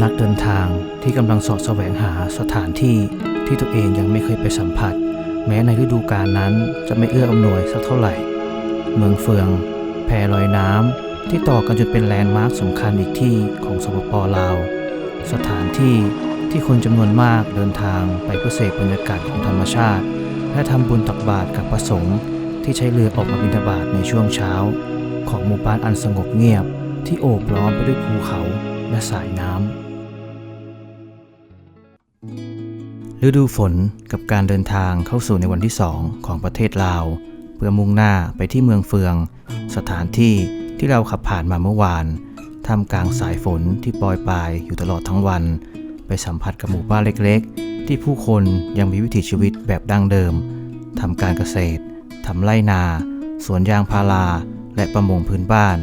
นักเดินทางที่กำลังสาะแสวงหาสถานที่ที่ตัวเองยังไม่เคยไปสัมผัส แม้ในฤดูกาลนั้นจะไม่เอื้ออำนวยสักเท่าไหร่ เมืองเฟือง แพลอยน้ำที่ต่อกันจนเป็นแลนด์มาร์คสำคัญอีกที่ของสปปลาว สถานที่ที่คนจำนวนมากเดินทางไปเพื่อเสพบรรยากาศของธรรมชาติ และทำบุญตักบาตรกับพระสงฆ์ที่ใช้เรือออกมาบิณฑบาตในช่วงเช้า ของหมู่บ้านอันสงบเงียบที่โอบล้อมไปด้วยภูเขา และสายน้ำฤดูฝนกับการเดินทางเข้าสู่ในวันที่สองของประเทศลาว เพื่อมุ่งหน้าไปที่เมืองเฟือง สถานที่ที่เราขับผ่านมาเมื่อวานท่ามกลางสายฝนที่ปรอยปรายอยู่ตลอดทั้งวัน ไปสัมผัสกับหมู่บ้านเล็กๆ ที่ผู้คนยังมีวิถีชีวิตแบบดั้งเดิมทำการเกษตรทำไร่นา สวนยางพารา และประมงพื้นบ้าน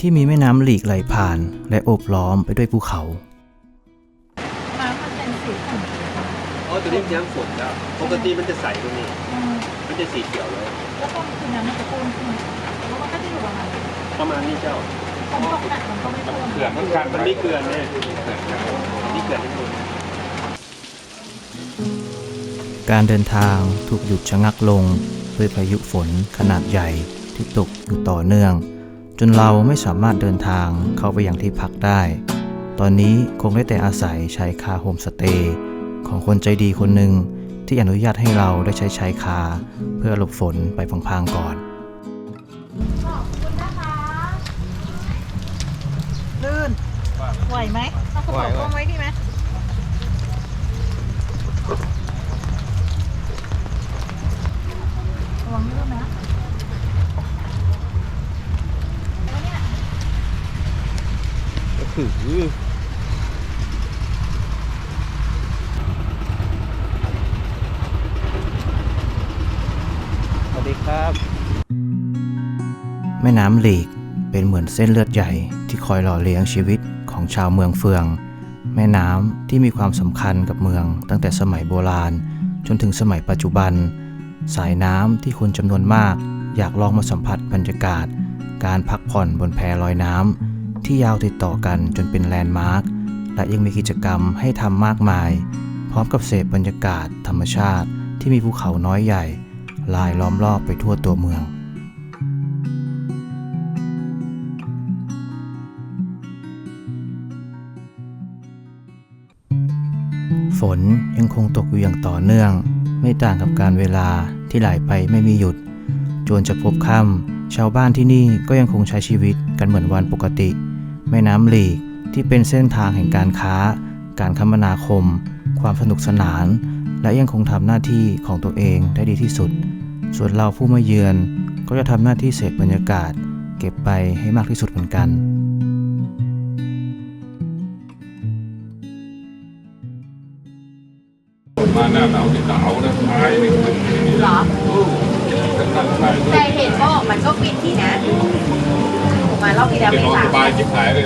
ที่มีแม่น้ำหลีกไหลผ่าน และโอบล้อมไปด้วยภูเขา น้ำมันเป็นสีขุ่นอ๋อตัวนี้น้ำฝนแล้วปกติมันจะใสตรงนี้ อืมมันจะสีเขียวเลย แล้วก็คือน้ำมันจะข้นขึ้นแล้วมันก็จะอยู่ประมาณนี้ประมาณนี้เจ้าฝนตกหนักมันก็ไม่ท่วมเขื่อนมันกันมันไม่เกลือนเนี่ยนี่เกลือนที่คุณการเดินทางถูกหยุดชะงักลง ด้วยพายุฝนขนาดใหญ่ที่ตกอยู่ต่อเนื่อง จนเราไม่สามารถเดินทางเข้าไปยังที่พักได้ ตอนนี้คงได้แต่อาศัยใช้คาโฮมสเตย์ของคนใจดีคนหนึ่งที่อนุญาตให้เราได้ใช้ใช้คาเพื่อหลบฝนไปพังๆก่อนลื่นไหวไหมเอากระเป๋ากล้องไว้ที่ไหมระวังลื่นนะแล้วเนี่ย สวัสดีครับ แม่น้ำหลีกเป็นเหมือนเส้นเลือดใหญ่ที่คอยหล่อเลี้ยงชีวิตของชาวเมืองเฟือง แม่น้ำที่มีความสำคัญกับเมืองตั้งแต่สมัยโบราณ จนถึงสมัยปัจจุบัน สายน้ำที่คนจำนวนมาก อยากลองมาสัมผัสบรรยากาศ การพักผ่อนบนแพลอยน้ำ ที่ยาวติดต่อกันจนเป็นแลนด์มาร์ค และยังมีกิจกรรมให้ทำมากมาย พร้อมกับเสพบรรยากาศธรรมชาติที่มีภูเขาน้อยใหญ่ ลายล้อมรอบไปทั่วตัวเมือง ฝนยังคงตกอยู่อย่างต่อเนื่อง ไม่ต่างกับการเวลาที่ไหลไปไม่มีหยุด จนจะพบค่ำชาวบ้านที่นี่ก็ยังคงใช้ชีวิตกันเหมือนวันปกติ แม่น้ำหลีกที่เป็นเส้นทางแห่งการค้า การคมนาคม ความสนุกสนาน และยังคงทำหน้าที่ของตัวเองได้ดีที่สุด ส่วนเราผู้มาเยือนก็จะทำหน้าที่เสพบรรยากาศ เก็บไปให้มากที่สุดเหมือนกันมาหน้าหนาวที่หนาวนะท้ายนี่ขึ้นเหรอทั้งนั้นไปแต่เห็นบอกมันก็ปิดดีนะผ มารอบที่แล้วเป็นไม่นอนสาสบายจิบหายเลย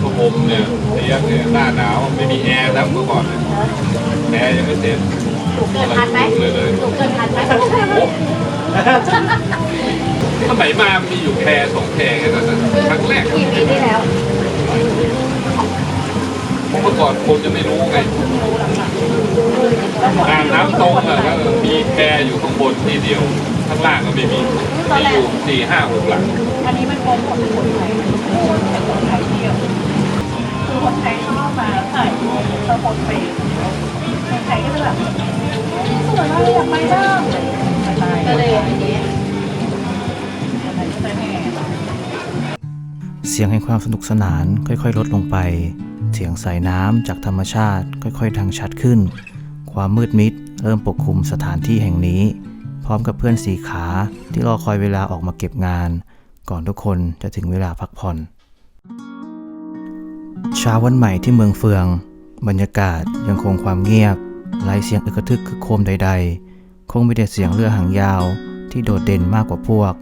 พวกผมเนี่ยเตียงเนี่ยหน้าหนาวไม่มีแอร์แล้วเมื่อก่อนเนี่ยแอร์ยังไม่เสร็จถูกเกินพันไหมเลยเลยถูกเกินพันไหมสมัยมามีอยู่แพรสองแพรแค่นั้นนะครั้งแรกกี่ปีที่แล้ว เมื่อก่อนคนจะไม่รู้ไงอ่างน้ำตรงอะก็มีแพรอยู่ข้างบนที่เดียว ข้างล่างก็ไม่มีมีอยู่สี่ห้าหกหลัง อันนี้มันโปรโมทคนไทยคนไทยเที่ยวคือคนไทยชอบมาถ่ายรูปแล้วโพสต์เฟซคนไทยก็จะแบบสวยมากอยากไปบ้างก็เลยอันนี้คนไทยก็จะแห่เสียงแห่งความสนุกสนานค่อยๆ ลดลงไป เสียงสายน้ำจากธรรมชาติค่อยๆดังชัดขึ้น ความมืดมิดเริ่มปกคลุมสถานที่แห่งนี้ พร้อมกับเพื่อนสีขาที่รอคอยเวลาออกมาเก็บงาน ก่อนทุกคนจะถึงเวลาพักผ่อน เช้าวันใหม่ที่เมืองเฟือง บรรยากาศยังคงความเงียบไร้เสียงอึกระทึกคือโคมใด ๆ คงมีแต่เสียงเรือหางยาวที่โดดเด่นมากกว่าพวก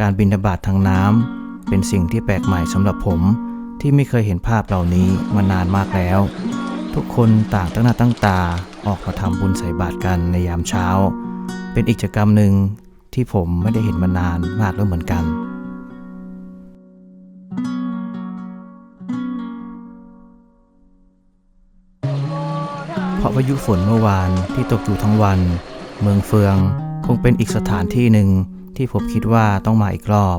การบินบาตทางน้ำเป็นสิ่งที่แปลกใหม่สำหรับผม ที่ไม่เคยเห็นภาพเหล่านี้มานานมากแล้ว ทุกคนต่างตั้งหน้าตั้งตาออกมาทำบุญใส่บาตรกันในยามเช้า เป็นอีกกิจกรรมหนึ่งที่ผมไม่ได้เห็นมานานมากแล้วเหมือนกันเพราะพายุฝนเมื่อวานที่ตกอยู่ทั้งวัน เมืองเฟือง คงเป็นอีกสถานที่หนึ่งที่ผมคิดว่าต้องมาอีกรอบ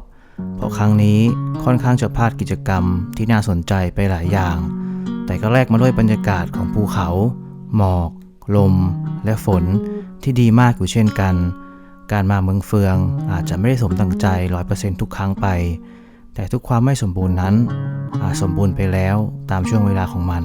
เพราะครั้งนี้ค่อนข้างจะพลาดกิจกรรมที่น่าสนใจไปหลายอย่าง แต่ก็แลกมาด้วยบรรยากาศของภูเขา หมอก ลม และฝนที่ดีมากอยู่เช่นกัน การมาเมืองเฟืองอาจจะไม่ได้สมดังใจ 100%ทุกครั้งไป แต่ทุกความไม่สมบูรณ์นั้น อาจสมบูรณ์ไปแล้วตามช่วงเวลาของมัน